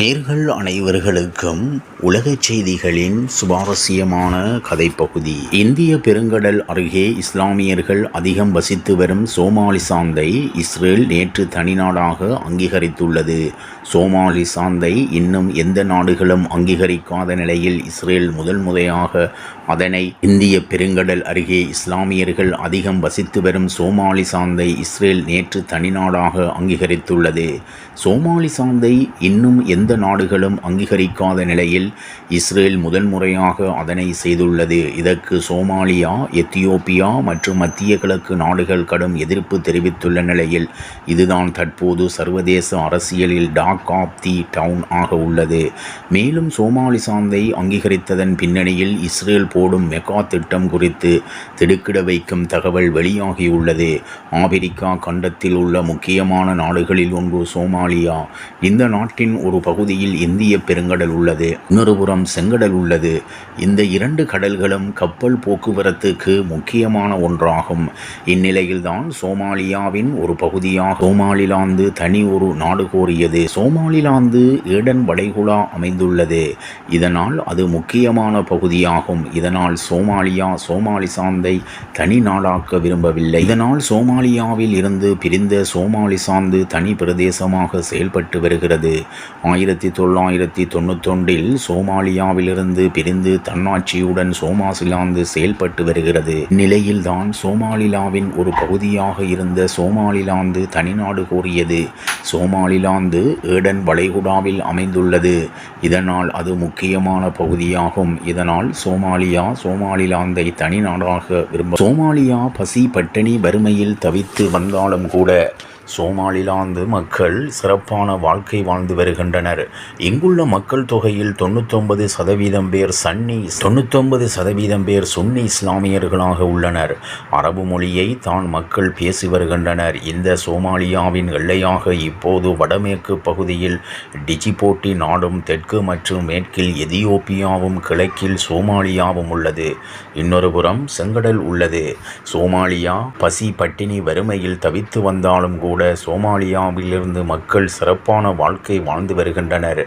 நேர்கள் அனைவர்களுக்கும் உலகச் செய்திகளின் சுவாரஸ்யமான கதைப்பகுதி. இந்திய பெருங்கடல் அருகே இஸ்லாமியர்கள் அதிகம் வசித்து வரும் சோமாலிசாந்தை இஸ்ரேல் நேற்று தனிநாடாக அங்கீகரித்துள்ளது. சோமாலிசாந்தை இன்னும் எந்த நாடுகளும் அங்கீகரிக்காத நிலையில் இஸ்ரேல் முதல் முறையாக அதனை இந்திய பெருங்கடல் அருகே இஸ்லாமியர்கள் அதிகம் வசித்து வரும் சோமாலிசாந்தை இஸ்ரேல் நேற்று தனிநாடாக அங்கீகரித்துள்ளது. சோமாலிசாந்தை இன்னும் எந்த நாடுகளும் அங்கீகரிக்காத நிலையில் இஸ்ரேல் முதன்முறையாக அதனை செய்துள்ளது. இதற்கு சோமாலியா எத்தியோப்பியா மற்றும் மத்திய கிழக்கு நாடுகள் கடும் எதிர்ப்பு தெரிவித்துள்ள நிலையில் இதுதான் தற்போது சர்வதேச அரசியலில் டாக் ஆப் தி டவுன் ஆக உள்ளது. மேலும் சோமாலிசாந்தை அங்கீகரித்ததன் பின்னணியில் இஸ்ரேல் போடும் மெகா திட்டம் குறித்து திடுக்கிட வைக்கும் தகவல் வெளியாகியுள்ளது. ஆப்பிரிக்கா கண்டத்தில் உள்ள முக்கியமான நாடுகளில் ஒன்று சோமாலியா. இந்த நாட்டின் ஒரு பகுதியில் இந்திய பெருங்கடல் உள்ளது இன்னொருபுறம் செங்கடல் உள்ளது. இந்த இரண்டு கடல்களும் கப்பல் போக்குவரத்துக்கு முக்கியமான ஒன்றாகும். இந்நிலையில்தான் சோமாலியாவின் ஒரு பகுதியாக சோமாலிலாந்து தனி ஒரு நாடு கோரியது. சோமாலிலாந்து ஏடன் வளைகுடா அமைந்துள்ளது. இதனால் அது முக்கியமான பகுதியாகும். இதனால் சோமாலியா சோமாலிசாந்தை தனி நாடாக்க விரும்பவில்லை. இதனால் சோமாலியாவில் இருந்து பிரிந்த சோமாலிசாந்து தனி பிரதேசமாக செயல்பட்டு வருகிறது. ஆயிரத்தி ஆயிரத்தி தொள்ளாயிரத்தி தொண்ணூத்தொன்றில் சோமாலியாவிலிருந்து பிரிந்து தன்னாட்சியுடன் சோமாசிலாந்து செயல்பட்டு வருகிறது. நிலையில்தான் சோமாலிலாவின் ஒரு பகுதியாக இருந்த சோமாலிலாந்து தனிநாடு கோரியது. சோமாலிலாந்து ஏடன் வளைகுடாவில் அமைந்துள்ளது. இதனால் அது முக்கியமான பகுதியாகும். இதனால் சோமாலியா சோமாலிலாந்தை தனிநாடாக விரும்ப சோமாலியா பசி பட்டினி வறுமையில் தவித்து வந்தாலும் கூட சோமாலிலாந்து மக்கள் சிறப்பான வாழ்க்கை வாழ்ந்து வருகின்றனர். இங்குள்ள மக்கள் தொகையில் தொண்ணூத்தொன்பது சதவீதம் பேர் சன்னி தொண்ணூத்தொன்பது சதவீதம் பேர் சுன்னி இஸ்லாமியர்களாக உள்ளனர். அரபு மொழியை தான் மக்கள் பேசி வருகின்றனர். இந்த சோமாலியாவின் எல்லையாக இப்போது வடமேற்கு பகுதியில் டிஜிபோட்டி நாடும் தெற்கு மற்றும் மேற்கில் எதியோப்பியாவும் கிழக்கில் சோமாலியாவும் உள்ளது. இன்னொரு புறம் செங்கடல் உள்ளது. சோமாலியா பசி பட்டினி வறுமையில் தவித்து வந்தாலும் கூட கூட சோமாலியாவிலிருந்து மக்கள் சிறப்பான வாழ்க்கை வாழ்ந்து வருகின்றனர்.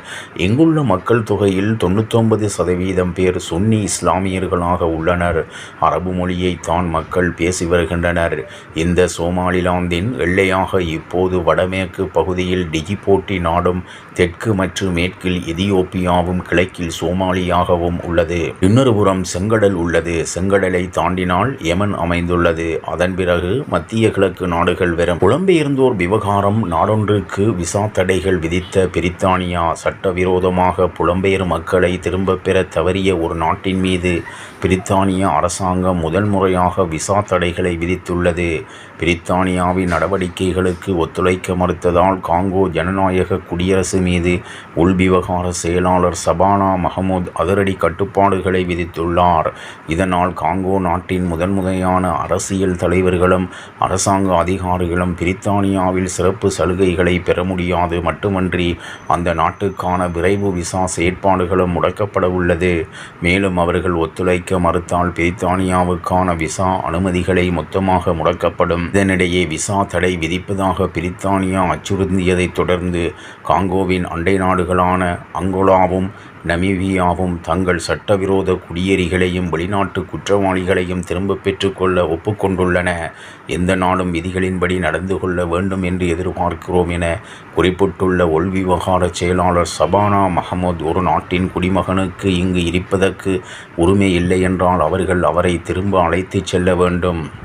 இங்குள்ள மக்கள் தொகையில் தொண்ணூத்தொன்பது சதவீதம் பேர் சுன்னி இஸ்லாமியர்களாக உள்ளனர். அரபு மொழியை தான் மக்கள் பேசி வருகின்றனர். இந்த சோமாலிலாந்தின் எல்லையாக இப்போது வடமேற்கு பகுதியில் டிஜிபோட்டி நாடும் தெற்கு மற்றும் மேற்கில் எதியோப்பியாவும் கிழக்கில் சோமாலியாகவும் உள்ளது. இன்னொரு புறம் செங்கடல் உள்ளது. செங்கடலை தாண்டினால் யமன் அமைந்துள்ளது. அதன் பிறகு மத்திய கிழக்கு நாடுகள் வெறும் புலம்பெயர்ந்த இந்தோர் விவகாரம் நாடொன்றுக்கு விசா தடைகள் விதித்த பிரித்தானியா சட்டவிரோதமாக புலம்பெயர் மக்களை திரும்பப் பெற தவறிய ஒரு நாட்டின் மீது பிரித்தானிய அரசாங்கம் முதல் முறையாக விசா தடைகளை விதித்துள்ளது. பிரித்தானியாவின் நடவடிக்கைகளுக்கு ஒத்துழைக்க மறுத்ததால் காங்கோ ஜனநாயக குடியரசு மீது உள்விவகார செயலாளர் சபானா மஹமூத் அதிரடி கட்டுப்பாடுகளை விதித்துள்ளார். இதனால் காங்கோ நாட்டின் முதன்முறையான அரசியல் தலைவர்களும் அரசாங்க அதிகாரிகளும் பிரித்தானிய கென்யாவில் சிறப்பு சலுகைகளை பெற முடியாது மட்டுமன்றி அந்த நாட்டுக்கான விரைவு விசா செயற்பாடுகளும் முடக்கப்பட உள்ளது. மேலும் அவர்கள் ஒத்துழைக்க மறுத்தால் பிரித்தானியாவுக்கான விசா அனுமதிகளை மொத்தமாக முடக்கப்படும். இதனிடையே விசா தடை விதிப்பதாக பிரித்தானியா அச்சுறுத்தியதைத் தொடர்ந்து காங்கோவின் அண்டை நாடுகளான அங்கோலாவும் நமீபியாவும் தங்கள் சட்டவிரோத குடியேறிகளையும் வெளிநாட்டு குற்றவாளிகளையும் திரும்பப் பெற்றுக்கொள்ள ஒப்புக்கொண்டுள்ளன. எந்த நாளும் விதிகளின்படி நடந்து கொள்ள வேண்டும் என்று எதிர்பார்க்கிறோம் என குறிப்பிட்டுள்ள உள்விவகார செயலாளர் சபானா மஹமூத் ஒரு நாட்டின் குடிமகனுக்கு இங்கு இருப்பதற்கு உரிமை இல்லை என்றால் அவர்கள் அவரை திரும்ப அழைத்துச் செல்ல வேண்டும்.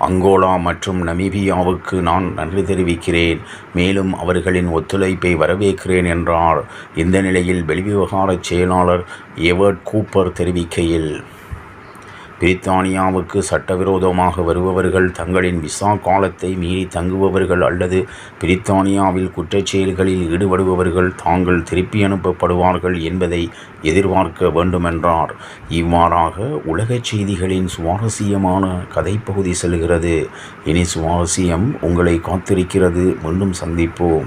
அங்கோலா மற்றும் நமீபியாவுக்கு நான் நன்றி தெரிவிக்கிறேன். மேலும் அவர்களின் ஒத்துழைப்பை வரவேற்கிறேன் என்றார். இந்த நிலையில் வெளிவிவகார செயலாளர் எவர்ட் கூப்பர் தெரிவிக்கையில் பிரித்தானியாவுக்கு சட்டவிரோதமாக வருபவர்கள் தங்களின் விசா காலத்தை மீறி தங்குபவர்கள் அல்லது பிரித்தானியாவில் குற்றச்செயல்களில் ஈடுபடுபவர்கள் தாங்கள் திருப்பி அனுப்பப்படுவார்கள் என்பதை எதிர்பார்க்க வேண்டுமென்றார். இவ்வாறாக உலகச் செய்திகளின் சுவாரஸ்யமான கதைப்பகுதி செல்கிறது. இனி சுவாரஸ்யம் உங்களை காத்திருக்கிறது. மீண்டும் சந்திப்போம்.